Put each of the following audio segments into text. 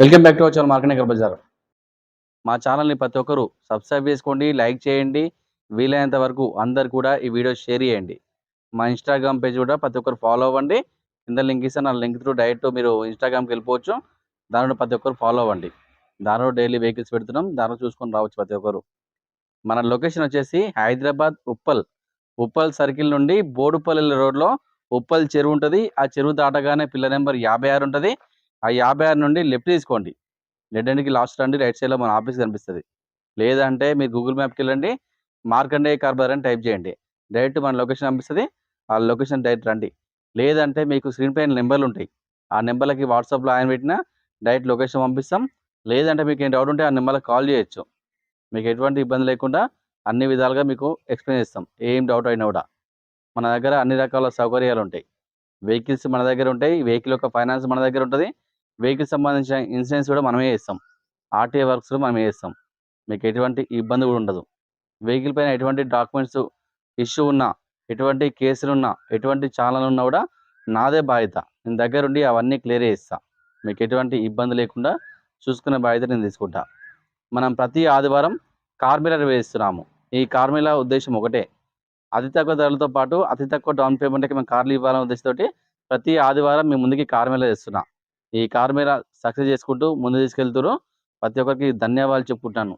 Welcome back to our channel market bazaar మా ఛానల్ని ప్రతి ఒక్కరు సబ్స్క్రైబ్ చేసుకోండి లైక్ చేయండి. వీలైనంత వరకు అందరు కూడా ఈ వీడియో షేర్ చేయండి. మా ఇన్స్టాగ్రామ్ పేజ్ కూడా ప్రతి ఒక్కరు ఫాలో అవ్వండి. కింద లింక్ ఇస్తే నా లింక్ త్రూ డైరెక్ట్ మీరు ఇన్స్టాగ్రామ్కి వెళ్ళిపోవచ్చు. దానిలో ప్రతి ఒక్కరు ఫాలో అవ్వండి. దానిలో డైలీ వెహికల్స్ పెడుతున్నాం. దానిలో చూసుకొని రావచ్చు ప్రతి ఒక్కరు. మన లొకేషన్ వచ్చేసి హైదరాబాద్ ఉప్పల్. ఉప్పల్ సర్కిల్ నుండి బోడుపల్లి రోడ్లో ఉప్పల్ చెరువు ఉంటుంది. ఆ చెరువు దాటగానే పిల్ల నెంబర్ యాభై ఆరు ఉంటుంది. ఆ యాభై ఆరు నుండి లెఫ్ట్ తీసుకోండి. లెఫ్ట్ హ్యాండ్కి లాస్ట్ రండి రైట్ సైడ్లో మన ఆఫీస్ కనిపిస్తుంది. లేదంటే మీరు గూగుల్ మ్యాప్కి వెళ్ళండి మార్కండే కార్బర్ అని టైప్ చేయండి. డైరెక్ట్ మన లొకేషన్ కనిపిస్తుంది ఆ లొకేషన్ డైరెక్ట్ రండి. లేదంటే మీకు స్క్రీన్ పైన నెంబర్లు ఉంటాయి. ఆ నెంబర్లకి వాట్సాప్లో ఆయన పెట్టినా డైరెక్ట్ లొకేషన్ పంపిస్తాం. లేదంటే మీకు ఏం డౌట్ ఉంటే ఆ నెంబర్కి కాల్ చేయొచ్చు. మీకు ఎటువంటి ఇబ్బంది లేకుండా అన్ని విధాలుగా మీకు ఎక్స్ప్లెయిన్ చేస్తాం. ఏం డౌట్ అయినా కూడా. మన దగ్గర అన్ని రకాల సౌకర్యాలు ఉంటాయి. వెహికల్స్ మన దగ్గర ఉంటాయి. వెహికల్ యొక్క ఫైనాన్స్ మన దగ్గర ఉంటుంది. వెహికల్ సంబంధించిన ఇన్సూరెన్స్ కూడా మనమే చేస్తాం. ఆర్టీఏ వర్క్స్ కూడా మనమే చేస్తాం. మీకు ఎటువంటి ఇబ్బంది కూడా ఉండదు. వెహికల్ పైన ఎటువంటి డాక్యుమెంట్స్ ఇష్యూ ఉన్నా ఎటువంటి కేసులు ఉన్నా ఎటువంటి ఛానల్ ఉన్నా కూడా నాదే బాధ్యత. నేను దగ్గరుండి అవన్నీ క్లియర్ చేస్తా. మీకు ఎటువంటి ఇబ్బంది లేకుండా చూసుకునే బాధ్యత నేను తీసుకుంటా. మనం ప్రతి ఆదివారం కార్మిలర్ వేస్తున్నాము. ఈ కార్మిల ఉద్దేశం ఒకటే. అతి తక్కువ ధరలతో పాటు అతి తక్కువ డౌన్ పేమెంట్కి మేము కార్లు ఇవ్వాలనే ఉద్దేశంతో ప్రతి ఆదివారం మేము ముందుకి కార్మిల వేస్తున్నాం ఈ కార్ మీద సక్సెస్ చేసుకుంటూ ముందు తీసుకెళ్తారు ప్రతి ఒక్కరికి ధన్యవాదాలు చెప్పుకుంటాను.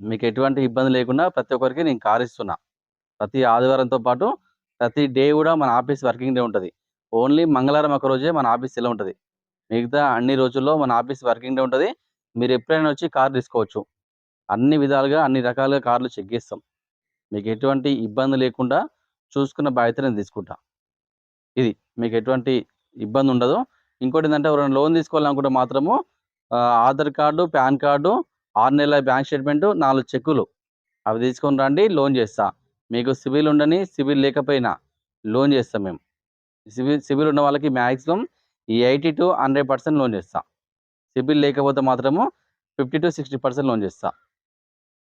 మీకు ఎటువంటి ఇబ్బంది లేకుండా ప్రతి ఒక్కరికి నేను కార్ ఇస్తున్నా. ప్రతి ఆదివారంతో పాటు ప్రతి డే కూడా మన ఆఫీస్ వర్కింగ్ డే ఉంటుంది. ఓన్లీ మంగళవారం ఒక రోజే మన ఆఫీస్ ఇలా ఉంటుంది. మిగతా అన్ని రోజుల్లో మన ఆఫీస్ వర్కింగ్ డే ఉంటుంది. మీరు ఎప్పుడైనా వచ్చి కార్ తీసుకోవచ్చు. అన్ని విధాలుగా అన్ని రకాలుగా కార్లు చెక్ చేస్తాం. మీకు ఎటువంటి ఇబ్బంది లేకుండా చూసుకున్న బాధ్యత నేను తీసుకుంటా. ఇది మీకు ఎటువంటి ఇబ్బంది ఉండదు. ఇంకోటి ఏంటంటే ఎవరైనా లోన్ తీసుకోవాలనుకుంటే మాత్రము ఆధార్ కార్డు పాన్ కార్డు ఆరు నెలల బ్యాంక్ స్టేట్మెంట్ నాలుగు చెక్కులు. అవి తీసుకొని రండి లోన్ చేస్తా. మీకు సివిల్ ఉండని సివిల్ లేకపోయినా లోన్ చేస్తాం మేము. సివిల్ సివిల్ ఉన్న వాళ్ళకి మ్యాక్సిమం ఈ eighty to hundred percent loan చేస్తా. సివిల్ లేకపోతే మాత్రము fifty to sixty percent loan చేస్తా.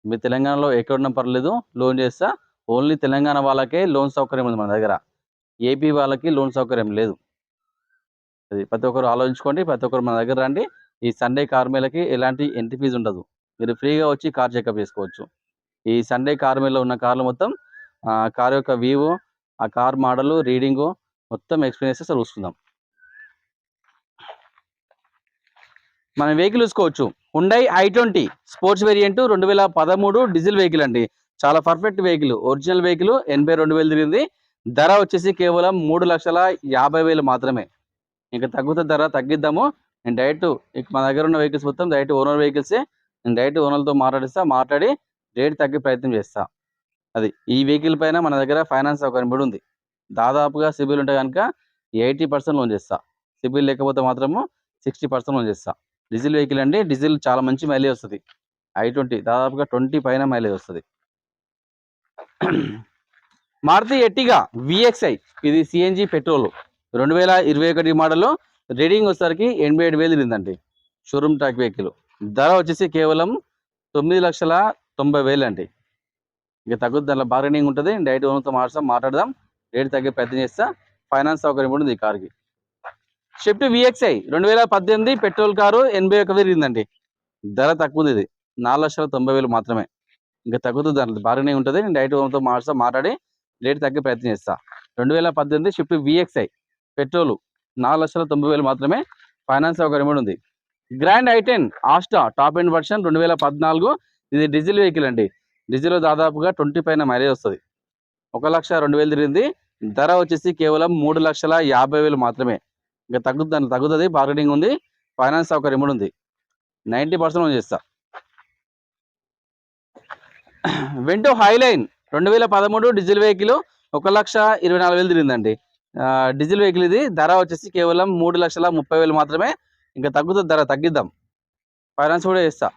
మీ తెలంగాణలో ఎక్కడున్నా పర్లేదు లోన్ చేస్తా. ఓన్లీ తెలంగాణ వాళ్ళకే లోన్ సౌకర్యం ఉంది మన దగ్గర. ఏపీ వాళ్ళకి లోన్ సౌకర్యం లేదు. అది ప్రతి ఒక్కరు ఆలోచించుకోండి ప్రతి ఒక్కరు మన దగ్గర రండి. ఈ సండే కార్మేలకి ఎలాంటి ఎంట్రీ ఫీజు ఉండదు. మీరు ఫ్రీగా వచ్చి కార్ చెకప్ చేసుకోవచ్చు. ఈ సండే కార్మేలో ఉన్న కార్లు మొత్తం ఆ కార్ యొక్క వ్యూ ఆ కార్ మోడల్ రీడింగు మొత్తం ఎక్స్పీరియన్సెస్ చూసుకుందాం. మనం వెహికల్ చూసుకోవచ్చు. Hyundai i twenty sports variant రెండు వేల పదమూడు డీజిల్ వెహికల్ అండి. చాలా పర్ఫెక్ట్ వెహికల్ ఒరిజినల్ వెహికల్ ఎనభై రెండు వేలు తిరిగింది. ధర వచ్చేసి కేవలం మూడు లక్షల యాభై వేలు మాత్రమే. ఇంకా తగ్గుతుంది ధర తగ్గిద్దాము. నేను డైరెక్ట్ ఇక మా దగ్గర ఉన్న వెహికల్స్ మొత్తం డైరెక్ట్ ఓనర్ వెహికల్సే. నేను డైరెక్ట్ ఓనర్లతో మాట్లాడిస్తా మాట్లాడి రేట్ తగ్గే ప్రయత్నం చేస్తా. అది ఈ వెహికల్ పైన మన దగ్గర ఫైనాన్స్ సౌకర్యం కూడా ఉంది. దాదాపుగా సిబిల్ ఉంటే కనుక ఎయిటీ పర్సెంట్ లోన్ చేస్తా. సిబిల్ లేకపోతే మాత్రము సిక్స్టీ పర్సెంట్ లోన్ చేస్తా. డీజిల్ వెహికల్ అండి డీజిల్ చాలా మంచి మైలేజ్ వస్తుంది. ఐ ట్వంటీ దాదాపుగా ట్వంటీ పైన మైలేజ్ వస్తుంది. మారుతి ఎట్టిగా విఎక్స్ఐ ఇది సిఎన్జి పెట్రోల్. రెండు వేల ఇరవై ఒకటి మోడల్ రీడింగ్ వచ్చేసరికి ఎనభై ఏడు వేలు తిరిగిందండి. Showroom track vehicle. ధర వచ్చేసి కేవలం తొమ్మిది లక్షల తొంభై వేలు అండి ఇక తగ్గుద్ది దాంట్లో బార్గెనింగ్ ఉంటుంది. డైరెక్ట్ ఓనర్తో మాట్లాడదాం మాట్లాడదాం. రేటు తగ్గే ప్రయత్నం చేస్తా. ఫైనాన్స్ సౌకర్యం కూడా ఉంది ఈ కార్కి. షిఫ్ట్ విఎక్స్ఐ రెండు వేల పద్దెనిమిది పెట్రోల్ కారు ఎనభై ఒక వేలు తిరిగిందండి. ధర తక్కువ ఉంది ఇది. నాలుగు లక్షల తొంభై వేలు మాత్రమే. ఇంకా తగ్గుతుంది దాంట్లో బార్గెనింగ్ ఉంటుంది. నేను డైరెక్ట్ ఓనర్తో మాట్లాడతా మాట్లాడి రేట్ తగ్గే ప్రయత్నం చేస్తా. రెండు వేల పద్దెనిమిది షిఫ్ట్ విఎక్స్ఐ పెట్రోల్ నాలుగు లక్షల తొంభై వేలు మాత్రమే ఫైనాన్స్ సౌకర్యం కూడా ఉంది. Grand i ten Asta top end version రెండు వేల పద్నాలుగు. ఇది డీజిల్ వెహికల్ అండి. డీజిల్ దాదాపుగా ట్వంటీ పైన మైలేజ్ వస్తుంది. ఒక లక్ష రెండు వేలు తిరిగింది. ధర వచ్చేసి కేవలం మూడు లక్షల యాభై వేలు మాత్రమే. ఇంకా తగ్గుతుంది తగ్గుతుంది బార్గెనింగ్ ఉంది ఫైనాన్స్ సౌకర్యం కూడా ఉంది. నైంటీ పర్సెంట్ చేస్తా. వెంటో హైలైన్ రెండు వేల పదమూడు డీజిల్ వెహికల్ ఒక లక్ష ఇరవై నాలుగు వేలు తిరిగిందండి. డీజిల్ వెహికల్ ఇది. ధర వచ్చేసి కేవలం మూడు లక్షల ముప్పై వేలు మాత్రమే. ఇంకా తగ్గుతుంది ధర తగ్గిద్దాం. ఫైనాన్స్ కూడా చేస్తా.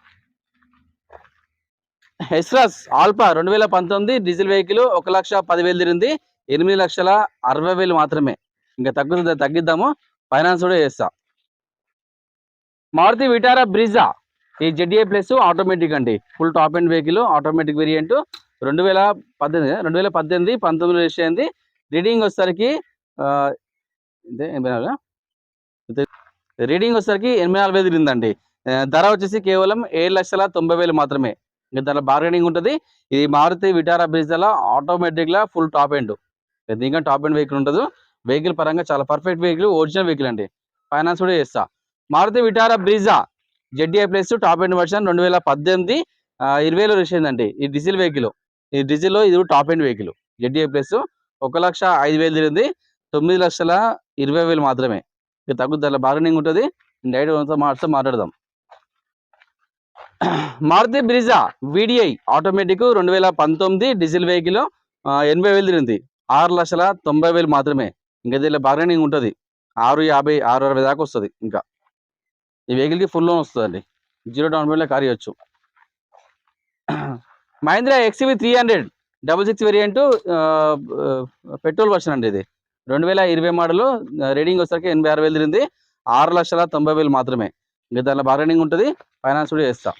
హెస్రాస్ ఆల్పా రెండు వేల పంతొమ్మిది డీజిల్ వెహికల్ ఒక లక్ష పదివేలు తిరింది ఎనిమిది లక్షల అరవై వేలు మాత్రమే. ఇంకా తగ్గుతుంది ధర తగ్గిద్దాము. ఫైనాన్స్ కూడా చేస్తా. Maruti Vitara Brezza. ఈ జెడ్ఏ ప్లస్ ఆటోమేటిక్ అండి. Full top end vehicle automatic variant. రెండు వేల పద్దెనిమిది రెండు వేల పద్దెనిమిది పంతొమ్మిది రిజిస్టర్ అయింది. రీడింగ్ వచ్చేసరికి అంటే ఎనభై నాలుగు రీడింగ్ వచ్చేసరికి ఎనిమిది నాలుగు వేలు తిరిగిందండి ధర వచ్చేసి కేవలం ఏడు లక్షల తొంభై వేలు మాత్రమే. ఇంకా దాంట్లో బార్గెనింగ్ ఉంటుంది. ఇది మారుతి విటారా బ్రిజాల ఆటోమేటిక్గా ఫుల్ టాప్ ఎండ్. ఇంకా టాప్ ఎండ్ వెహికల్ ఉంటుంది వెహికల్ పరంగా చాలా పర్ఫెక్ట్ వెహికల్ ఒరిజినల్ వెహికల్ అండి. ఫైనాన్స్ కూడా చేస్తా. Maruti Vitara Brezza ZDi plus top end version రెండు వేల పద్దెనిమిది ఇరవైలో ఇరవై వేలు ఈ డీజిల్ వెహికల్. ఈ డీజిల్లో ఇది top end vehicle. ZDi plus ఒక లక్ష ఐదు వేలు తిరిగింది. తొమ్మిది లక్షల ఇరవై వేలు మాత్రమే. ఇక తగ్గుద్ది అలా బార్గెనింగ్ ఉంటుంది డైరెక్ట్ మాట్లాడుతూ మాట్లాడదాం. మారుతి బ్రిజా విడిఐ ఆటోమేటిక్ రెండు వేల పంతొమ్మిది డీజిల్ వెహికల్ ఎనభై వేలు తిరిగింది. ఆరు లక్షల తొంభై వేలు మాత్రమే. ఇంకా దీనిలో బార్గెనింగ్ ఉంటుంది. ఆరు యాభై ఆరు అరవై దాకా వస్తుంది ఇంకా. ఈ వెహికల్కి ఫుల్ లోన్ వస్తుందండి. జీరో డౌన్ పేమెంట్లో కార్ ఇవ్వచ్చు Mahindra XUV three hundred double six variant petrol version అండి ఇది. రెండు వేల ఇరవై మోడల్ రీడింగ్ వచ్చేసరికి ఎనభై ఆరు వేలు తిరిగింది. ఆరు లక్షల తొంభై వేలు మాత్రమే. ఇంకా దానిలో బార్గెనింగ్ ఉంటుంది ఫైనాన్స్ కూడా చేస్తా.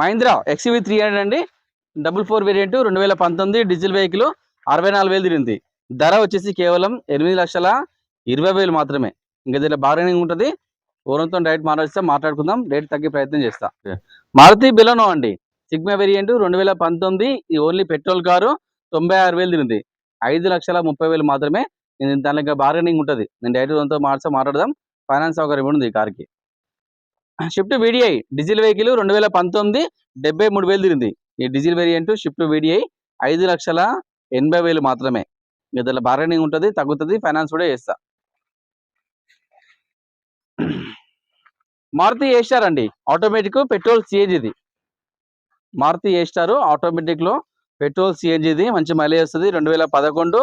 మహీంద్రా ఎక్స్వీ త్రీ హండ్రెడ్ అండి. డబుల్ ఫోర్ వేరియంట్ రెండు వేల పంతొమ్మిది డీజిల్ వెహికల్ అరవై నాలుగు వేలు తిరిగింది. ధర వచ్చేసి కేవలం ఎనిమిది లక్షల ఇరవై వేలు మాత్రమే. ఇంకా దీనిలో బార్గెనింగ్ ఉంటుంది. ఓరంతో డైరెక్ట్ మాట్లాడిస్తే మాట్లాడుకుందాం రేట్ తగ్గే ప్రయత్నం చేస్తా. మారుతి బిలోనో అండి. సిగ్మా వేరియంట్ రెండు వేల పంతొమ్మిది ఓన్లీ పెట్రోల్ కారు తొంభై ఆరు వేలు తిరిగింది. ఐదు లక్షల ముప్పై వేలు మాత్రమే నేను దానికి బార్గెనింగ్ ఉంటుంది. నేను డైరెక్ట్ దాంతో మాట్లాడితే మాట్లాడదాం. ఫైనాన్స్ సౌకర్యం ఉంది ఈ కార్కి షిఫ్ట్ వీడిఐ డీజిల్ వెహికల్ రెండు వేల పంతొమ్మిది డెబ్బై మూడు వేలు తిరిగింది. ఈ డీజిల్ వేరియంట్ షిఫ్ట్ వీడిఐ ఐదు లక్షల ఎనభై వేలు మాత్రమే. ఇద్దరు బార్గెనింగ్ ఉంటుంది తగ్గుతుంది ఫైనాన్స్ కూడా చేస్తా. మారుతి ఏ స్టార్ అండి. ఆటోమేటిక్ పెట్రోల్ సిఏజ్ ఇది మారుతి ఏ స్టార్ ఆటోమేటిక్లో పెట్రోల్ సిఎన్జిది మంచి మైలేజ్ వస్తుంది. రెండు వేల పదకొండు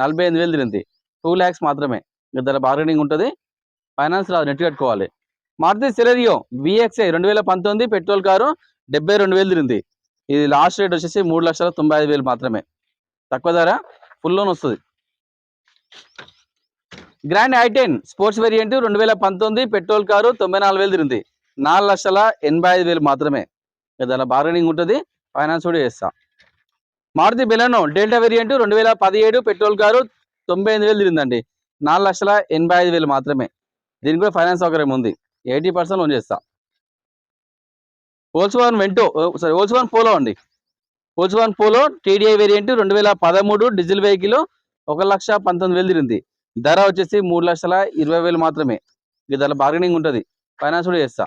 నలభై ఎనిమిది వేలు తిరిగింది. టూ ల్యాక్స్ మాత్రమే. ఇంకా బార్గెనింగ్ ఉంటుంది. ఫైనాన్స్ రాదు నెట్ కట్టుకోవాలి. మారుతి సెలరియో విఎక్స్ఐ రెండు వేల పంతొమ్మిది పెట్రోల్ కారు డెబ్బై రెండు వేలు తిరిగింది. ఇది లాస్ట్ రేట్ వచ్చేసి మూడు లక్షల తొంభై ఐదు వేలు మాత్రమే. తక్కువ ధర ఫుల్ లోన్ వస్తుంది. Grand i ten sports variant రెండు వేల పంతొమ్మిది పెట్రోల్ కారు తొంభై నాలుగు వేలు తిరిగింది. నాలుగు లక్షల ఎనభై ఐదు వేలు మాత్రమే. ఇక బార్గెనింగ్ ఉంటుంది. ఫైనాన్స్ కూడా చేస్తా. మారుతి బెలెనో డెల్టా వేరియంట్ రెండు వేల పదిహేడు పెట్రోల్ కారు తొంభై ఎనిమిది వేలు తిరిగిందండి. నాలుగు లక్షల ఎనభై ఐదు వేలు మాత్రమే. దీనికి కూడా ఫైనాన్స్ సౌకర్యం ఉంది. ఎయిటీ పర్సెంట్ లోన్ చేస్తా. Volkswagen Vento sorry Volkswagen Polo అండి. ఓల్స్వాన్ పోలో టీడీఐ వేరియంట్ రెండు వేల పదమూడు డీజిల్ వెహికల్ ఒక లక్ష పంతొమ్మిది వేలు తిరిగింది. ధర వచ్చేసి మూడు లక్షల ఇరవై వేలు మాత్రమే. ఇది దాని బార్గెనింగ్ ఉంటుంది. ఫైనాన్స్ కూడా చేస్తా.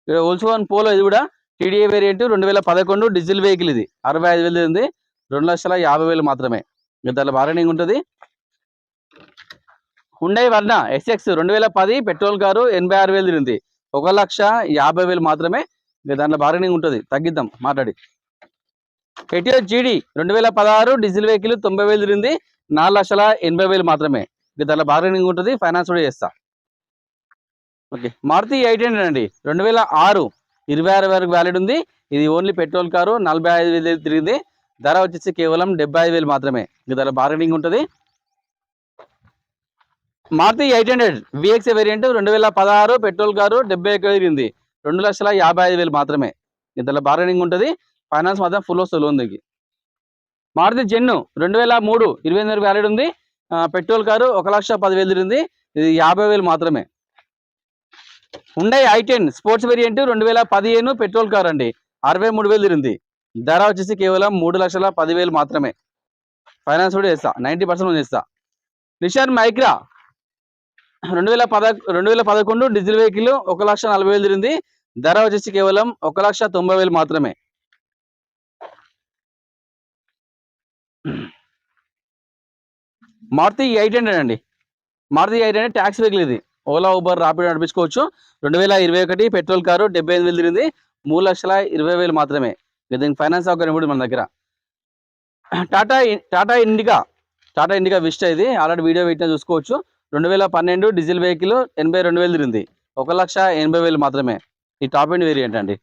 ఇక్కడ ఓల్స్వాన్ పోలో ఇది కూడా టీడీఏ వేరియంట్ రెండు వేల పదకొండు డీజిల్ వెహికల్ ఇది. అరవై ఐదు వేలు ఉంది. రెండు లక్షల యాభై వేలు మాత్రమే. దాంట్లో దాని బార్గెనింగ్ ఉంటుంది హుండై వర్ణ ఎస్ఎక్స్ రెండు వేల పది పెట్రోల్ కారు ఎనభై ఆరు వేలు తిరిగింది. ఒక లక్ష యాభై వేలు మాత్రమే దాంట్లో బార్గెనింగ్ ఉంటుంది. తగ్గిద్దాం మాట్లాడి. ఎటియో జీడీ రెండు వేల పదహారు డీజిల్ వెహికల్ తొంభై వేలు తిరిగింది. నాలుగు లక్షల ఎనభై వేలు మాత్రమే. దాంట్లో బార్గెనింగ్ ఉంటుంది. ఫైనాన్స్ కూడా చేస్తా. ఓకే మారుతి ఎయిట్ హండ్రెడ్ అండి. రెండు వేల ఆరు ఇరవై ఆరు వరకు వ్యాలిడ్ ఉంది. ఇది ఓన్లీ పెట్రోల్ కారు నలభై ఐదు వేలు తిరిగింది. ధర వచ్చేసి కేవలం డెబ్బై ఐదు వేలు మాత్రమే. ఇంక ధర బార్గెనింగ్ ఉంటుంది. Maruti eight hundred VX variant రెండు వేల పదహారు పెట్రోల్ కారు డెబ్బై ఎక్కువ తిరిగింది. రెండు లక్షల యాభై ఐదు వేలు మాత్రమే. ఇంతలో బార్గెనింగ్ ఉంటుంది. ఫైనాన్స్ మాత్రం ఫుల్ వస్తుంది లోన్ దగ్గర మారుతి జెన్ను రెండు వేల మూడు ఇరవై ఎనిమిది వ్యాలిడ్ ఉంది. పెట్రోల్ కారు ఒక లక్ష పదివేలు తిరిగింది. ఇది యాభై వేలు మాత్రమే. Hyundai i ten sports variant రెండు వేల పదిహేను పెట్రోల్ కార్ అండి. అరవై మూడు వేలు తిరిగింది. ధర వచ్చేసి కేవలం మూడు లక్షల పదివేలు మాత్రమే. ఫైనాన్స్ కూడా చేస్తా నైంటీ పర్సెంట్ చేస్తా. నిషాన్ మైక్రా రెండు వేల పద రెండు వేల పదకొండు డీజిల్ వెహికల్ ఒక లక్ష నలభై వేలు తిరిగింది. ధర వచ్చేసి కేవలం ఒక లక్ష తొంభై వేలు మాత్రమే. మారుతి ఎయిట్ హండ్రెడ్ అండి. Maruti eight hundred tax vehicle ఇది. ఓలా ఊబర్ రాపిడ్ నడిపించుకోవచ్చు. రెండు వేల ఇరవై ఒకటి పెట్రోల్ కారు డెబ్బై ఐదు వేలు తిరిగింది. మూడు లక్షల ఇరవై వేలు మాత్రమే. దీనికి ఫైనాన్స్ సౌకర్యం కూడా మన దగ్గర. టాటా టాటా ఇండికా టాటా ఇండికా విస్టా ఇది. ఆల్రెడీ వీడియో పెట్టినా చూసుకోవచ్చు. రెండు వేల పన్నెండు డీజిల్ వెహికల్ ఎనభై రెండు వేలు తిరిగింది. ఒక లక్ష ఎనభై వేలు మాత్రమే. ఈ టాప్ ఎండ్ వేరియంట్ అండి.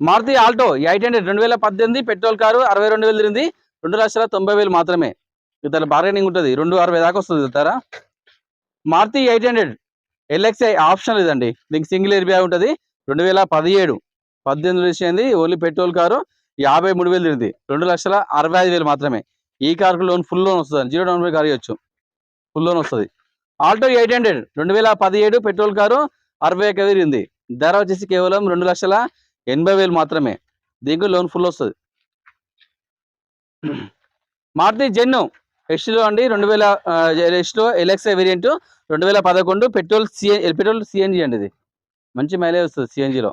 మారుతి ఆల్టో ఎయిట్ హండ్రెడ్ రెండు వేల పద్దెనిమిది పెట్రోల్ కారు అరవై రెండు వేలు తిరిగింది. రెండు లక్షల తొంభై వేలు మాత్రమే. ఇతర బార్గెనింగ్ ఉంటుంది. రెండు అరవై దాకా వస్తుంది ఇతర Maruti eight hundred. LXi option లేదండి దీనికి సింగిల్ ఎయిర్ బ్యాగ్ ఉంటుంది. రెండు వేల పదిహేడు. పద్దెనిమిది విషయంది ఓన్లీ పెట్రోల్ కారు యాభై మూడు వేలు తిరిగింది. రెండు లక్షల అరవై ఐదు వేలు మాత్రమే. ఈ కార్కు లోన్ ఫుల్ లోన్ వస్తుంది. జీరో డౌన్ పేమెంట్ కార్ ఇవ్వచ్చు ఫుల్ లోన్ వస్తుంది. Alto eight hundred. రెండు వేల పదిహేడు పెట్రోల్ కారు అరవై ఒక తిరిగింది. ధర వచ్చేసి కేవలం రెండు లక్షల ఎనభై వేలు మాత్రమే. దీనికి లోన్ ఫుల్ వస్తుంది. మారుతి జెన్ను. ఎస్టీలో అండి రెండు వేల ఎస్టీలో ఎల్ఎక్స్ఐ వేరియంట్ రెండు వేల పదకొండు పెట్రోల్ సిఎన్ పెట్రోల్ సిఎన్జి అండి ఇది. మంచి మైలేజ్ వస్తుంది సిఎన్జిలో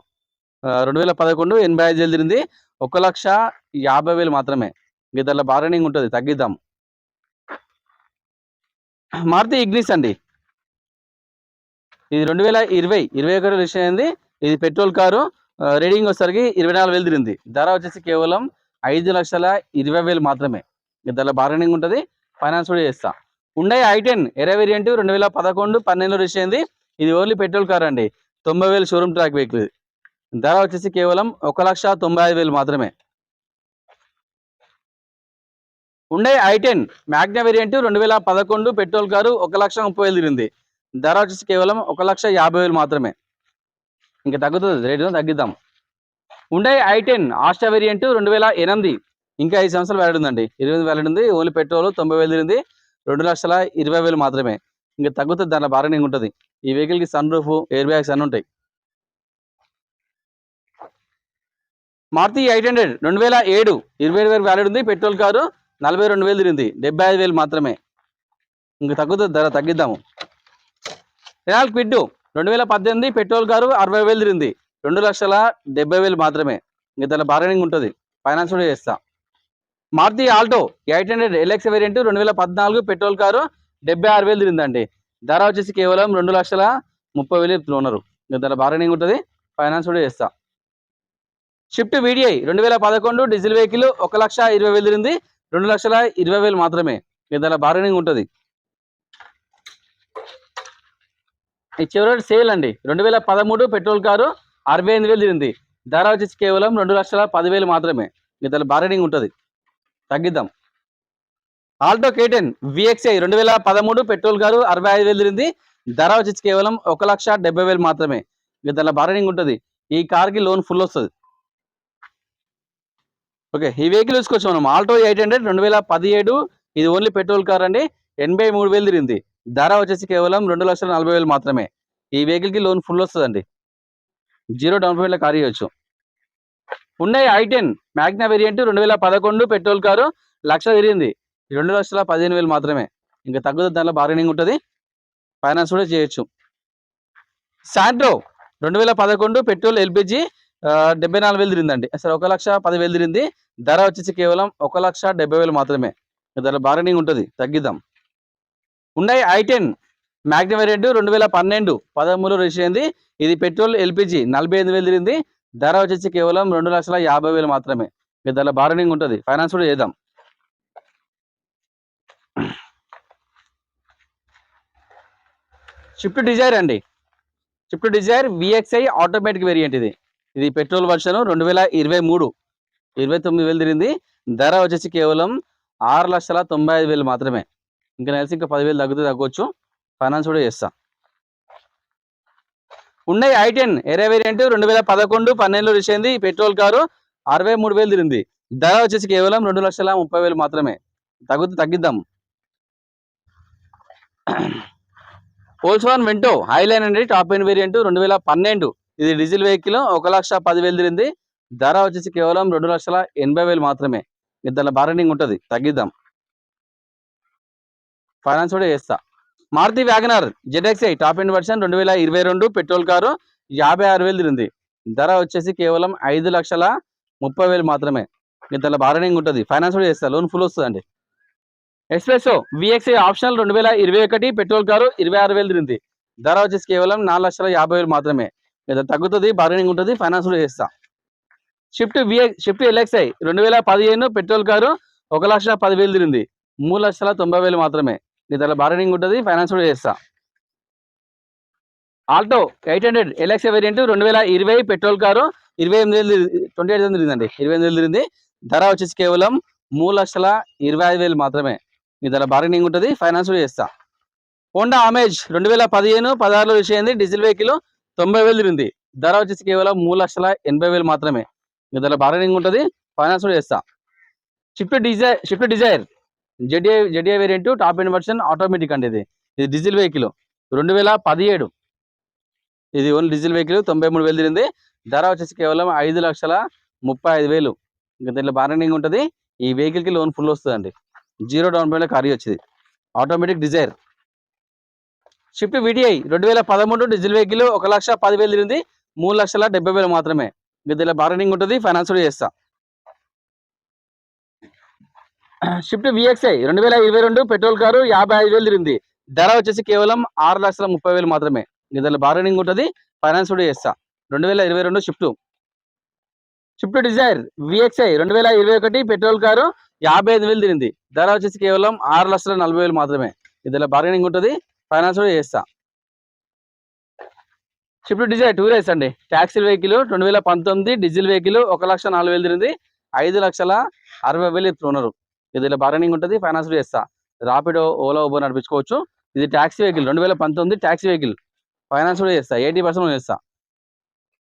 రెండు వేల పదకొండు ఎనభై ఐదు వేలు తిరిగింది. ఒక లక్ష యాభై వేలు మాత్రమే. ఇంక బార్గెనింగ్ ఉంటుంది తగ్గిద్దాం. మారుతి ఇగ్నిస్ అండి. ఇది రెండు వేల ఇరవై ఇరవై ఒకటి రిజిస్టర్ అయింది. ఇది పెట్రోల్ కారు. రీడింగ్ వచ్చేసరికి ఇరవై నాలుగు వేలు తిరిగింది. ధర వచ్చేసి కేవలం ఐదు లక్షల ఇరవై వేలు మాత్రమే. ఇంక బార్గెనింగ్ ఉంటుంది. ఫైనాన్స్ కూడా చేస్తా. ఉండే ఐ టెన్ ఎరవై వేరియంట్ రెండు వేల పదకొండు పన్నెండులో రిజిస్టర్ అయింది. ఇది ఓన్లీ పెట్రోల్ కార్ అండి. తొంభై వేలు షోరూమ్ ట్రాక్ వెహికల్ ధర వచ్చేసి కేవలం ఒక లక్ష తొంభై ఐదు వేలు మాత్రమే. ఉండే ఐ టెన్ మ్యాగ్నా వేరియంట్ రెండు వేల పదకొండు పెట్రోల్ కారు ఒక లక్ష ముప్పై వేలు తిరిగింది. ధర వచ్చేసి కేవలం ఒక లక్ష యాభై వేలు మాత్రమే. ఇంకా తగ్గుతుంది రేటు తగ్గిద్దాం. ఉండే ఐ టెన్ ఆస్టా వేరియంట్ రెండు వేల ఎనిమిది ఇంకా ఐదు సంవత్సరాలు వ్యాలిడ్ ఉందండి. ఇరవై వేలు ఉంది. ఓన్లీ పెట్రోల్ తొంభై వేలు తిరిగింది. రెండు లక్షల ఇరవై వేలు మాత్రమే. ఇంకా తగ్గుతుంది దాంట్లో బార్గెనింగ్ ఉంటుంది. ఈ వెహికల్కి సన్ రూఫ్ ఎయిర్ బ్యాగ్స్ అన్నీ ఉంటాయి. మారుతి ఎయిట్ హండ్రెడ్ రెండు వేల ఏడు ఇరవై ఏడు వేలు వ్యాలిడ్ ఉంది. పెట్రోల్ కారు నలభై రెండు వేలు తిరిగింది. డెబ్బై ఐదు వేలు మాత్రమే. ఇంక తగ్గుతుంది ధర తగ్గిద్దాము. రెనాల్ క్విడ్డు రెండు వేల పద్దెనిమిది పెట్రోల్ కారు అరవై వేలు తిరిగింది. రెండు లక్షల డెబ్బై వేలు మాత్రమే. ఇంక దాని బార్గెనింగ్ ఉంటుంది. ఫైనాన్స్ కూడా చేస్తా. Maruti Alto eight hundred LX variant రెండు వేల పద్నాలుగు పెట్రోల్ కారు డెబ్బై ఆరు వేలు తిరిగిందండి. ధర వచ్చేసి కేవలం రెండు లక్షల ముప్పై వేలు చెప్తున్నారు ధర బార్గెనింగ్ ఉంటుంది. ఫైనాన్స్ కూడా చేస్తా. షిఫ్ట్ వీడిఐ రెండు వేల పదకొండు డీజిల్ వెహికల్ ఒక లక్ష ఇరవై వేలు తిరిగింది. రెండు లక్షల ఇరవై వేలు మాత్రమే. ఇంకా బార్గెనింగ్ ఉంటుంది. ఈ చివరి సేల్ అండి. రెండు వేల పదమూడు పెట్రోల్ కారు అరవై ఎనిమిది వేలు తిరిగింది. ధర వచ్చేసి కేవలం రెండు లక్షల పదివేలు మాత్రమే. ఇంకా బార్గెనింగ్ ఉంటుంది. తగ్గిద్దాం. ఆల్టో కేటెన్ విఎక్స్ఐ రెండు వేల పదమూడు పెట్రోల్ కారు అరవై ఐదు వేలు తిరిగింది. ధర వచ్చేసి కేవలం ఒక లక్ష డెబ్బై వేలు మాత్రమే. ఇక దానిలో బార్గెనింగ్ ఉంటుంది. ఈ కార్కి లోన్ ఫుల్ వస్తుంది. ఓకే ఈ వెహికల్ చూసుకోవచ్చు మనం. ఆల్టో ఎయిట్ హండ్రెడ్ రెండు వేల పదిహేడు. ఇది ఓన్లీ పెట్రోల్ కార్ అండి. ఎనభై మూడు వేలు తిరిగింది. ధర వచ్చేసి కేవలం రెండు లక్షల నలభై వేలు మాత్రమే. ఈ వెహికల్కి లోన్ ఫుల్ వస్తుందండి. జీరో డౌన్ పేమెంట్లో కార్ ఇవ్వచ్చు ఉన్నాయి ఐ టెన్. మ్యాగ్నా వేరియంట్ రెండు వేల పదకొండు పెట్రోల్ కారు లక్ష తిరిగింది రెండు లక్షల పదిహేను వేలు మాత్రమే. ఇంకా తగ్గుతుంది దాంట్లో బార్గెనింగ్ ఉంటుంది. ఫైనాన్స్ కూడా చేయొచ్చు. శాంట్రో రెండు వేల పదకొండు పెట్రోల్ ఎల్పిజి డెబ్బై నాలుగు వేలు తిరిగిందండి. అసలు ఒక లక్ష పదివేలు తిరిగింది. ధర వచ్చేసి కేవలం ఒక లక్ష డెబ్బై వేలు మాత్రమే. దాంట్లో బార్గెనింగ్ ఉంటుంది. తగ్గిద్దాం. ఉన్నాయి ఐ టెన్. మ్యాగ్నా వేరియంట్ రెండు వేల పన్నెండు. పదమూడు రిజిస్టర్ అయింది. ఇది పెట్రోల్ ఎల్పిజి నలభై ఐదు వేలు తిరిగింది. ధర వచ్చేసి కేవలం రెండు లక్షల యాభై వేలు మాత్రమే. ఇక దాంట్లో బార్గెనింగ్ ఉంటుంది. ఫైనాన్స్ కూడా చేద్దాం. షిఫ్ట్ డిజైర్ అండి. Swift Dzire VXi automatic variant ఇది. ఇది పెట్రోల్ వర్షన్ రెండు వేల ఇరవై మూడు. ఇరవై తొమ్మిది వేలు తిరిగింది. ధర వచ్చేసి కేవలం ఆరు లక్షల తొంభై ఐదు వేలు మాత్రమే. ఇంకా నెలసి ఇంకా పదివేలు తగ్గుతూ తగ్గవచ్చు ఫైనాన్స్ కూడా చేస్తాం. ఉన్నాయి. ఐ టెన్ ఎరే వేరియంట్ రెండు వేల పదకొండు పన్నెండులో రిష్ పెట్రోల్ కారు అరవై మూడు వేలు తిరిగింది. ధర వచ్చేసి కేవలం రెండు లక్షల ముప్పై వేలు మాత్రమే. తగ్గుతూ తగ్గిద్దాం. వన్ వెంటో హైలైన్ అండి. టాప్ ఎన్ వేరియంట్ రెండు వేల పన్నెండు. ఇది డీజిల్ వెహికల్ ఒక లక్ష పదివేలు తిరిగింది. ధర వచ్చేసి కేవలం రెండు లక్షల ఎనభై వేలు మాత్రమే. దానిలో బార్గెనింగ్ ఉంటుంది. తగ్గిద్దాం. ఫైనాన్స్ కూడా చేస్తా. Maruti WagonR ZXi top end version రెండు వేల ఇరవై రెండు పెట్రోల్ కారు యాభై ఆరు వేలు తిరిగింది. ధర వచ్చేసి కేవలం ఐదు లక్షల ముప్పై వేలు మాత్రమే. దానిలో బార్గెనింగ్ ఉంటుంది. ఫైనాన్స్ కూడా చేస్తా లోన్ ఫుల్ వస్తుందండి. ఎక్స్ప్రెసో విఎక్స్ఐ ఆప్షనల్ రెండు వేల ఇరవై ఒకటి పెట్రోల్ కారు ఇరవై ఆరు వేలు తిరిగింది. ధర వచ్చేసి కేవలం నాలుగు లక్షల యాభై వేలు మాత్రమే. ఇంత తగ్గుతుంది బార్గెనింగ్ ఉంటుంది ఫైనాన్స్ కూడా చేస్తా. షిఫ్ట్ విఎక్స్ షిఫ్ట్ ఎల్ఎక్స్ఐ రెండు వేల పదిహేను పెట్రోల్ కారు ఒక లక్ష పదివేలు తిరిగింది. మూడు లక్షల తొంభై వేలు మాత్రమే. దాంట్లో బార్గెనింగ్ ఉంటుంది ఫైనాన్స్ కూడా చేస్తా. Alto eight hundred LX variant రెండు వేల ఇరవై పెట్రోల్ కారు ఇరవై ఎనిమిది వేలు ట్వంటీ ఎయిట్ తిరిగిందండి ఇరవై ఎనిమిది వేలు తిరిగింది. ధర వచ్చేసి కేవలం మూడు లక్షల ఇరవై ఐదు వేలు మాత్రమే. మీ ధర బార్గెనింగ్ ఉంటుంది ఫైనాన్స్ కూడా చేస్తా. హోండా అమేజ్ రెండు వేల పదిహేను పదహారులో విషయం డీజిల్ వెహికల్ తొంభై వేలు తిరిగింది. ధర వచ్చేసి కేవలం మూడు లక్షల ఎనభై వేలు మాత్రమే. మీ ధర బార్గెనింగ్ ఉంటుంది ఫైనాన్స్ కూడా చేస్తా. Swift Dzire Swift Dzire ZDA ZDA variant top end version automatic అండి ఇది. ఇది డీజిల్ వెహికల్. రెండు వేల పదిహేడు. ఇది ఓన్లీ డీజిల్ వెహికల్ తొంభై మూడు వేలు తిరిగింది. ధర వచ్చేసి కేవలం ఐదు లక్షల ముప్పై ఐదు వేలు. ఇంకా దీంట్లో బార్గెనింగ్ ఉంటుంది. ఈ వెహికల్కి లోన్ ఫుల్ వస్తుందండి. జీరో డౌన్ పేమెంట్ ఖరీ వచ్చింది. Automatic Dzire. షిఫ్ట్ విడిఐ రెండు వేల పదమూడు డీజిల్ వెహికల్ ఒక లక్ష పదివేలు తిరిగింది. మూడు లక్షల డెబ్బై వేలు మాత్రమే. ఇంకా దీంట్లో బార్గెనింగ్ ఉంటుంది. ఫైనాన్స్ కూడా చేస్తా. షిఫ్ట్ విఎక్స్ఐ రెండు వేల ఇరవై రెండు పెట్రోల్ కారు యాభై ఐదు వేలు తిరిగింది. ధర వచ్చేసి కేవలం ఆరు లక్షల ముప్పై వేలు మాత్రమే. ఇంకా బార్గెనింగ్ ఉంటుంది ఫైనాన్స్ కూడా చేస్తా. రెండు వేల ఇరవై రెండు షిఫ్ట్ షిఫ్ట్ డిజైర్ విఎక్స్ఐ రెండు వేల ఇరవై ఒకటి పెట్రోల్ కారు యాభై ఐదు వేలు తిరిగింది. ధర వచ్చేసి కేవలం ఆరు లక్షల నలభై వేలు మాత్రమే. ఇందులో బార్గెనింగ్ ఉంటుంది ఫైనాన్స్ కూడా చేస్తా. షిఫ్ట్ డిజైర్ టూ రేస్ అండి. ట్యాక్సీ వెహికల్ రెండు వేల పంతొమ్మిది డీజిల్ వెహికల్ ఒక లక్ష నాలుగు వేలు తిరిగింది. ఐదు లక్షల అరవై వేలు ఇది ఇందులో బార్గెనింగ్ ఉంటుంది ఫైనాన్స్ కూడా చేస్తా. రాపిడో ఓలా ఊబర్ నడిపించుకోవచ్చు. ఇది ట్యాక్సీ వెహికల్ రెండు వేల పంతొమ్మిది ట్యాక్సీ వెహికల్ ఫైనాన్స్ కూడా చేస్తా ఎయిటీ పర్సెంట్ చేస్తా.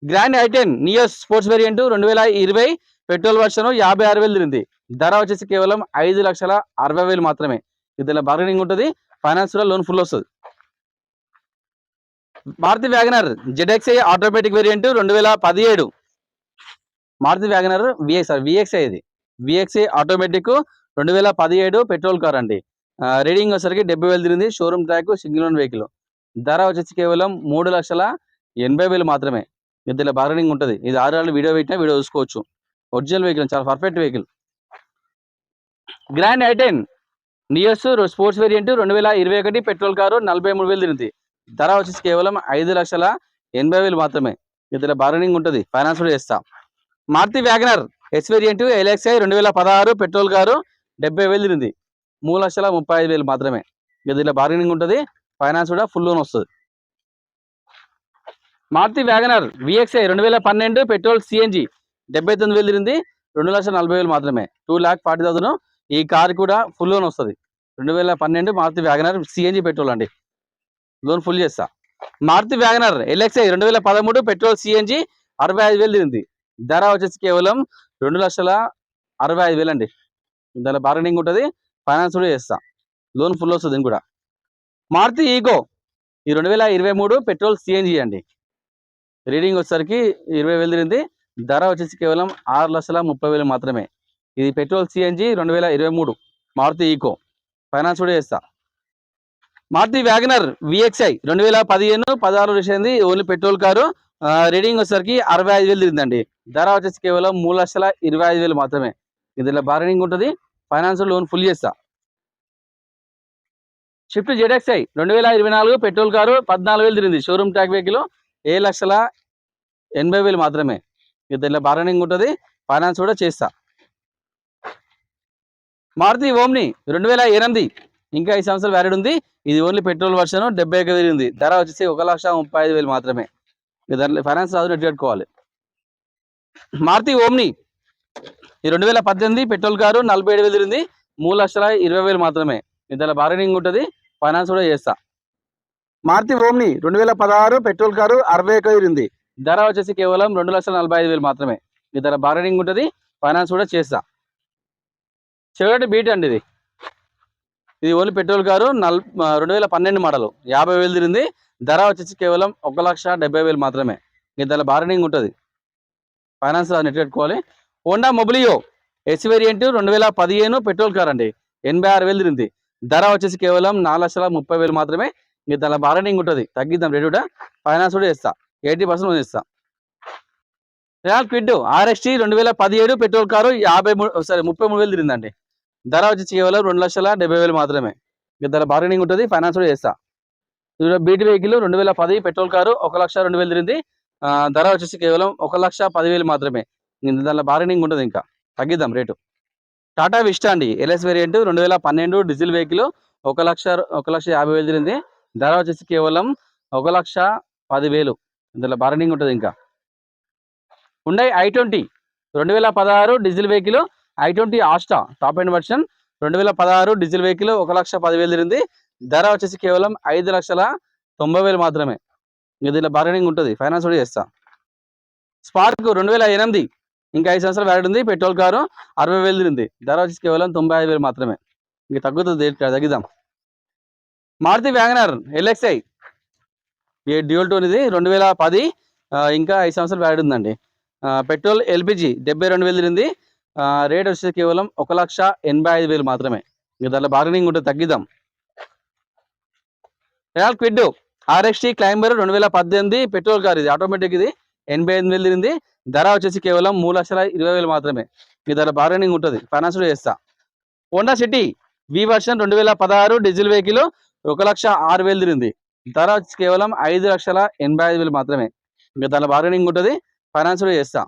Grand i ten Nios sports variant రెండు వేల ఇరవై పెట్రోల్ వర్షన్ యాభై ఆరు వేలు తిరిగింది. ధర వచ్చేసి కేవలం ఐదు లక్షల అరవై వేలు మాత్రమే. ఇదిలో బార్గెనింగ్ ఉంటుంది ఫైనాన్స్ కూడా లోన్ ఫుల్ వస్తుంది. Maruti WagonR ZXi automatic variant రెండు వేల పదిహేడు. మారుతి వ్యాగనర్ విఎక్స్ విఎక్స్ఐ ఇది. విఎక్స్ఐ ఆటోమేటిక్ రెండు వేల పదిహేడు పెట్రోల్ కార్ అండి. రీడింగ్ వచ్చేసరికి డెబ్బై వేలు తిరిగింది. Showroom track single own vehicle. ధర వచ్చేసి కేవలం మూడు లక్షల ఎనభై వేలు మాత్రమే. ఇద్దరు బార్గెనింగ్ ఉంటుంది. ఇది ఆరు ఆరు వీడియో పెట్టినా వీడియో చూసుకోవచ్చు. ఒరిజినల్ వెహికల్ చాలా perfect vehicle Grand i ten Nios sports variant రెండు వేల ఇరవై ఒకటి పెట్రోల్ కారు నలభై మూడు వేలు తిరిగింది. ధర వచ్చేసి కేవలం ఐదు లక్షల ఎనభై వేలు మాత్రమే. ఇద్దరు బార్గెనింగ్ ఉంటుంది. ఫైనాన్స్ కూడా చేస్తా. Maruti wagon R S variant LXI రెండు వేల పదహారు పెట్రోల్ కారు డెబ్బై వేలు తిరిగింది. మూడు లక్షల ముప్పై ఐదు వేలు మాత్రమే. ఇందులో బార్గెనింగ్ ఉంటుంది ఫైనాన్స్ కూడా ఫుల్ లోన్ వస్తుంది. మారుతి వ్యాగనర్ విఎక్స్ఐ రెండు వేల పన్నెండు పెట్రోల్ సిఎన్జి డెబ్బై తొమ్మిది వేలు తిరిగింది రెండు లక్షల నలభై వేలు మాత్రమే. టూ ల్యాక్ ఫార్టీ థౌసండ్ ఈ కార్ కూడా ఫుల్ లోన్ వస్తుంది. రెండు వేల పన్నెండు మారుతి వ్యాగనర్ సిఎన్జి పెట్రోల్ అండి. లోన్ ఫుల్ చేస్తా. మారుతి వ్యాగనర్ ఎల్ఎక్స్ఐ రెండు వేల పదమూడు పెట్రోల్ సిఎన్జి అరవై ఐదు వేలు తిరిగింది. ధర వచ్చేసి కేవలం రెండు లక్షల అరవై ఐదు వేలు అండి దాని బార్గెనింగ్ ఉంటుంది ఫైనాన్స్ కూడా చేస్తా. లోన్ ఫుల్ వస్తుంది దీనికి కూడా. మారుతి ఈగో ఈ రెండు వేల ఇరవై మూడు పెట్రోల్ సిఎన్జి అండి. రీడింగ్ వచ్చేసరికి ఇరవై వేలు తిరిగింది. ధర వచ్చేసి కేవలం ఆరు లక్షల ముప్పై వేలు మాత్రమే. ఇది పెట్రోల్ సిఎన్జి రెండు వేల ఇరవై మూడు మారుతి ఈకో ఫైనాన్స్ కూడా చేస్తా. మారుతి వ్యాగనర్ విఎక్స్ఐ రెండు వేల పదిహేను పదహారు వచ్చింది ఓన్లీ పెట్రోల్ కారు. రీడింగ్ వచ్చేసరికి అరవై ఐదు వేలు తిరిగిందండి. ధర వచ్చేసి కేవలం మూడు లక్షల ఇరవై ఐదు వేలు మాత్రమే. ఇందులో బార్గెనింగ్ ఉంటుంది. ఫైనాన్స్ లోన్ ఫుల్ చేస్తా. షిఫ్ట్ జెడ్ఎక్స్ఐ రెండు వేల ఇరవై నాలుగు పెట్రోల్ కారు పద్నాలుగు వేలు తిరిగింది. షోరూమ్ ట్యాక్ వెహికల్ ఏ లక్షల ఎనభై వేలు మాత్రమే. ఇక బార్గెనింగ్ ఉంటుంది ఫైనాన్స్ కూడా చేస్తా. మారుతి ఓమ్ని రెండు వేల ఎనిమిది ఇంకా ఐదు సంవత్సరాలు వ్యాలిడ్ ఉంది. ఇది ఓన్లీ పెట్రోల్ వర్షన్ డెబ్బై ఒక తిరిగింది. ధర వచ్చేసి ఒక లక్ష ముప్పై ఐదు వేలు మాత్రమే. దాంట్లో ఫైనాన్స్ రాదు నెట్ కట్టుకోవాలి మారుతి ఓమ్ని ఈ రెండు వేల పద్దెనిమిది పెట్రోల్ కారు నలభై ఏడు వేలు తిరిగింది. మూడు లక్షల ఇరవై వేలు మాత్రమే. ఇందులో బార్గెనింగ్ ఉంటుంది ఫైనాన్స్ కూడా చేస్తా. మారుతి ఓమ్ని రెండు వేల పదహారు పెట్రోల్ కారు అరవై ఒక తిరిగింది. ధర వచ్చేసి కేవలం రెండు లక్షల నలభై ఐదు వేలు మాత్రమే. ఇతర బార్గెనింగ్ ఉంటుంది ఫైనాన్స్ కూడా చేస్తా. చివరి బీట్ అండి ఇది. ఇది ఓన్లీ పెట్రోల్ కారు నల్ రెండు వేల పన్నెండు మోడల్ యాభై వేలు తిరిగింది. ధర వచ్చేసి కేవలం ఒక లక్ష డెబ్బై వేలు మాత్రమే. ఇతర బార్గెనింగ్ ఉంటుంది. ఫైనాన్స్ నెట్ పెట్టుకోవాలి హోండా మొబిలియో ఎస్ వేరియంట్ రెండు వేల పదిహేను పెట్రోల్ కార్ అండి. ఎనభై ఆరు వేలు తిరిగింది. ధర వచ్చేసి కేవలం నాలుగు లక్షల ముప్పై వేలు మాత్రమే. మీరు దాని బార్గెనింగ్ ఉంటుంది. తగ్గిద్దాం రేటు కూడా ఫైనాన్స్ కూడా ఇస్తా ఎయిటీ పర్సెంట్ ఇస్తా రియాల్ క్విడ్ ఆర్ఎస్టీ రెండు వేల పదిహేడు పెట్రోల్ కారు యాభై మూడు సారీ ముప్పై మూడు వేలు తిరిగిందండి. ధర వచ్చి కేవలం రెండు లక్షల డెబ్బై వేలు మాత్రమే. మీరు దాని బార్గెనింగ్ ఉంటుంది ఫైనాన్స్ కూడా చేస్తా. ఇది బీటీ వెహికల్ రెండు వేల పది పెట్రోల్ కారు ఒక లక్ష రెండు వేలు తిరిగింది. ధర వచ్చేసి కేవలం ఒక లక్ష పదివేలు మాత్రమే. దానిలో బార్గెనింగ్ ఉంటుంది ఇంకా. తగ్గిద్దాం రేటు. టాటా విస్టా అండి ఎల్ఎస్ వేరియంట్ రెండు వేల పన్నెండు డీజిల్ వెహికల్ ఒక లక్ష ఒక లక్ష యాభై వేలు తిరిగింది. ధర వచ్చేసి కేవలం ఒక లక్ష పదివేలు. ఇందులో బార్గెనింగ్ ఉంటుంది ఇంకా. ఉండే ఐ ట్వంటీ రెండు వేల పదహారు diesel vehicle i twenty Asta top end version రెండు వేల పదహారు డీజిల్ వెహికల్ ఒక లక్ష పదివేలు తిరిగింది. ధర వచ్చేసి కేవలం ఐదు లక్షల తొంభై వేలు మాత్రమే. ఇందులో బార్గెనింగ్ ఉంటుంది ఫైనాన్స్ కూడా చేస్తా. స్పార్క్ రెండు వేల ఎనిమిది ఇంకా ఐదు సంవత్సరాలు వ్యాలిడ్ ఉంది. పెట్రోల్ కారు అరవై వేలు ఉంది ధర వచ్చి కేవలం తొంభై ఐదు వేలు మాత్రమే. ఇంకా తగ్గుతుంది ఇక్కడ తగ్గిద్దాం. Maruti WagonR LXi. ఏ డ్యూల్ టోన్ ఇది? రెండు వేల పది ఇంకా ఐదు సంవత్సరాలు వ్యాలిడ్ ఉందండి. పెట్రోల్ ఎల్పిజి డెబ్బై రెండు వేలు తిరిగింది. రేట్ వచ్చేసి కేవలం ఒక లక్ష ఎనభై ఐదు వేలు మాత్రమే. ఇంకా దాంట్లో బార్గెనింగ్ ఉంటే తగ్గిద్దాం. రెనాల్ క్విడ్ ఆర్ఎక్స్టీ క్లైంబర్ రెండు వేల పద్దెనిమిది పెట్రోల్ కార్ ఇది ఆటోమేటిక్ ఇది. ఎనభై ఎనిమిది వేలు తిరిగింది. ధర వచ్చేసి కేవలం మూడు లక్షల ఇరవై వేలు మాత్రమే. మీ ధర బార్గెనింగ్ ఉంటుంది. ఫైనాన్స్ కూడా చేస్తా. హోండా సిటీ వి వర్షన్ రెండు వేల పదహారు డీజిల్ వెహికల్ ఒక లక్ష ఆరు వేలు తిరిగింది. ధర వచ్చి కేవలం ఐదు లక్షల ఎనభై ఐదు వేలు మాత్రమే. ఇంకా దాని బార్గెనింగ్ ఉంటుంది. ఫైనాన్స్ కూడా చేస్తా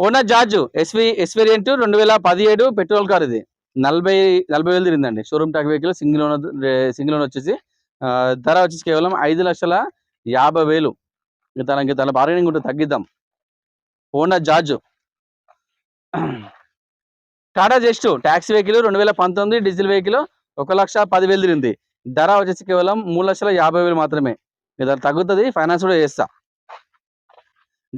హోండా జార్జ్ ఎస్వి ఎస్వేరియంట్ రెండు వేల పదిహేడు పెట్రోల్ కార్ ఇది. నలభై నలభై వేలు తిరిగిందండి. Showroom track vehicle single owner single owner వచ్చేసి ధర వచ్చేసి కేవలం ఐదు లక్షల యాభై వేలు. ఇంకా తన తన బార్గెనింగ్ ఉంటుంది తగ్గిద్దాం. హోండా జార్జ్. టాటా జెస్ట్ ట్యాక్సీ వెహికల్ రెండు వేల పంతొమ్మిది డీజిల్ వెహికల్ ఒక లక్ష పదివేలు తిరిగింది. ధర వచ్చేసి కేవలం మూడు లక్షల యాభై వేలు మాత్రమే. ఇది తగ్గుతుంది ఫైనాన్స్ కూడా చేస్తా.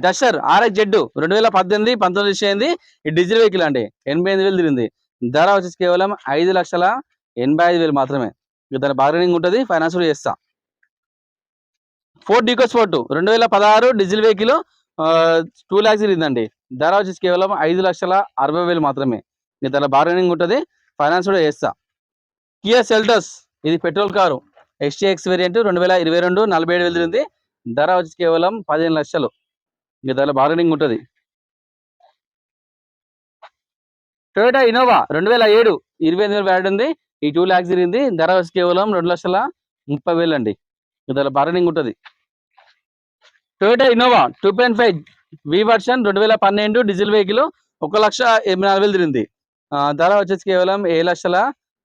డస్టర్ ఆర్ఎక్స్ జెడ్ రెండు వేల పద్దెనిమిది పంతొమ్మిది చేయింది ఈ డీజిల్ వెహికల్ అండి ఎనభై ఎనిమిది వేలు తిరిగింది. ధర వచ్చేసి కేవలం ఐదు లక్షల ఎనభై ఐదు వేలు మాత్రమే. ఇక దాని బార్గెనింగ్ ఉంటుంది ఫైనాన్స్ కూడా చేస్తా. ఫోర్డ్ డీకో స్పోర్ట్ రెండు వేల పదహారు డీజిల్ వెహికల్ టూ ల్యాక్స్ ఇదండి ధర వచ్చేసి కేవలం ఐదు లక్షల అరవై వేలు మాత్రమే. మీ తల బార్గెనింగ్ ఉంటుంది ఫైనాన్స్ కూడా చేస్తా. కియా సెల్టస్ ఇది పెట్రోల్ కారు. ఎక్స్ వేరియంట్ రెండు వేల ఇరవై రెండు నలభై ఏడు వేలు తిరిగింది. ధర వచ్చి కేవలం పదిహేను లక్షలు. మీ దానిలో బార్గెనింగ్ ఉంటుంది. టొయోటా ఇనోవా రెండు వేల ఏడు ఇరవై ఎనిమిది వేలు వ్యాడ్ ఉంది. ఈ టూ ల్యాక్స్ తిరిగింది. ధర వచ్చి కేవలం రెండు లక్షల ముప్పై వేలు అండి మీ దానిలో బార్గెనింగ్ ఉంటుంది. Toyota Innova two point five V version రెండు వేల పన్నెండు డీజిల్ వెహికల్ ఒక లక్ష ఎనభై నాలుగు వేలు తిరిగింది ధర వచ్చేసి కేవలం ఏడు లక్షల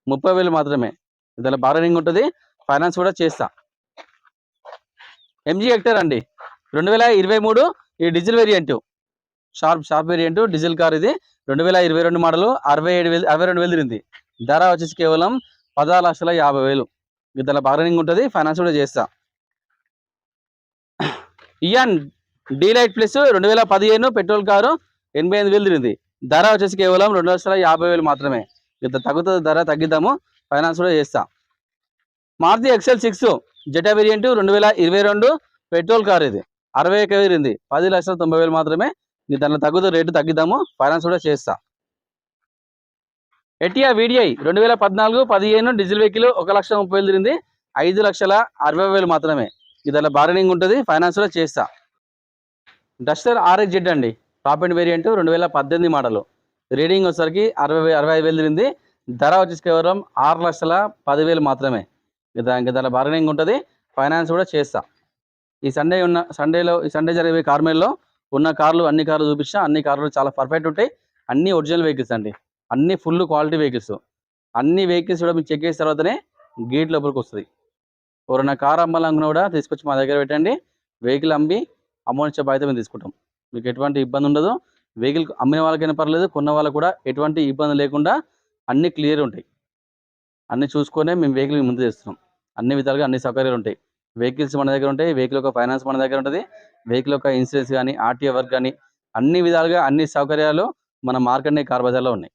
ముప్పై వేలు మాత్రమే. దానిలో బార్గెనింగ్ ఉంటుంది. ఫైనాన్స్ కూడా చేస్తా. ఎంజీ హెక్టర్ అండి. రెండు వేల ఇరవై మూడు ఈ diesel variant sharp sharp variant diesel car ఇది. రెండు వేల ఇరవై రెండు మోడల్ అరవై ఏడు వేలు అరవై రెండు వేలు తిరిగింది. ధర వచ్చేసి కేవలం పదహారు లక్షల యాభై వేలు. ఇక దానిలో బార్గెనింగ్ ఉంటుంది. ఫైనాన్స్ కూడా చేస్తా. ఇయాన్ డీలైట్ ప్లస్ రెండు వేల పదిహేను పెట్రోల్ కారు ఎనభై ఎనిమిది వేలు తిరిగింది. ధర వచ్చేసి కేవలం రెండు లక్షల యాభై వేలు మాత్రమే. ఇంత తగ్గుతుంది ధర తగ్గిద్దాము. ఫైనాన్స్ కూడా చేస్తాం. Maruti XL six Zeta variant రెండు వేల ఇరవై రెండు పెట్రోల్ కార్ ఇది. అరవై ఒక తిరిగింది. పది లక్షల తొంభై వేలు మాత్రమే. నీ దాంట్లో తగ్గుతుంది రేటు తగ్గిద్దాము. ఫైనాన్స్ కూడా చేస్తా. ఎటియా వీడిఐ రెండు వేల పద్నాలుగు పదిహేను డీజిల్ వెహికల్ ఒక లక్ష ముప్పై వేలు తిరిగింది. ఐదు లక్షల అరవై వేలు మాత్రమే. ఇదలా బార్గెనింగ్ ఉంటుంది ఫైనాన్స్ కూడా చేస్తా. డస్టర్ ఆర్ఎక్స్ జెడ్ అండి. టాప్ అండ్ వేరియంట్ రెండు వేల పద్దెనిమిది మోడల్. రీడింగ్ వచ్చేసరికి అరవై అరవై ఐదు వేలు తిరిగింది. ధర వచ్చేసి కేవలం ఆరు లక్షల పదివేలు మాత్రమే. దానికి దాని బార్గెనింగ్ ఉంటుంది ఫైనాన్స్ కూడా చేస్తా. ఈ సండే ఉన్న సండేలో ఈ సండే జరిగే కార్మెల్లో ఉన్న కార్లు అన్ని కార్లు చూపించా అన్ని కార్లు చాలా పర్ఫెక్ట్ ఉంటాయి. అన్ని ఒరిజినల్ వెహికల్స్ అండి. అన్ని ఫుల్ క్వాలిటీ వెహికల్స్ అన్ని వెహికల్స్ కూడా మీరు చెక్ చేసిన తర్వాతనే గేట్ లోపలికి వస్తుంది. ఎవరైనా కార్ అమ్మాలనుకున్నా కూడా తీసుకొచ్చి మా దగ్గర పెట్టండి. వెహికల్ అమ్మి అమౌంట్ ఇచ్చే బాధ్యత మేము తీసుకుంటాం. మీకు ఎటువంటి ఇబ్బంది ఉండదు. వెహికల్ అమ్మిన వాళ్ళకైనా పర్లేదు కొన్న వాళ్ళకు కూడా ఎటువంటి ఇబ్బంది లేకుండా అన్నీ క్లియర్ ఉంటాయి. అన్నీ చూసుకొనే మేము వెహికల్ ముందు చేస్తున్నాం. అన్ని విధాలుగా అన్ని సౌకర్యాలు ఉంటాయి. వెహికల్స్ మన దగ్గర ఉంటాయి వెహికల్ యొక్క ఫైనాన్స్ మన దగ్గర ఉంటుంది. వెహికల్ యొక్క ఇన్సూరెన్స్ కానీ ఆర్టీఓ వర్క్ కానీ అన్ని విధాలుగా అన్ని సౌకర్యాలు మన మార్కెట్ని కార్ బజార్లో ఉన్నాయి.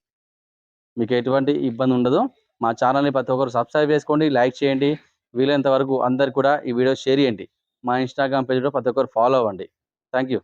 మీకు ఎటువంటి ఇబ్బంది ఉండదు. మా ఛానల్ని ప్రతి ఒక్కరు సబ్స్క్రైబ్ చేసుకోండి లైక్ చేయండి. వీలైనంత వరకు అందరు కూడా ఈ వీడియో షేర్ చేయండి. మా ఇన్స్టాగ్రామ్ పేజ్లో ప్రతి ఒక్కరు ఫాలో అవ్వండి. Thank you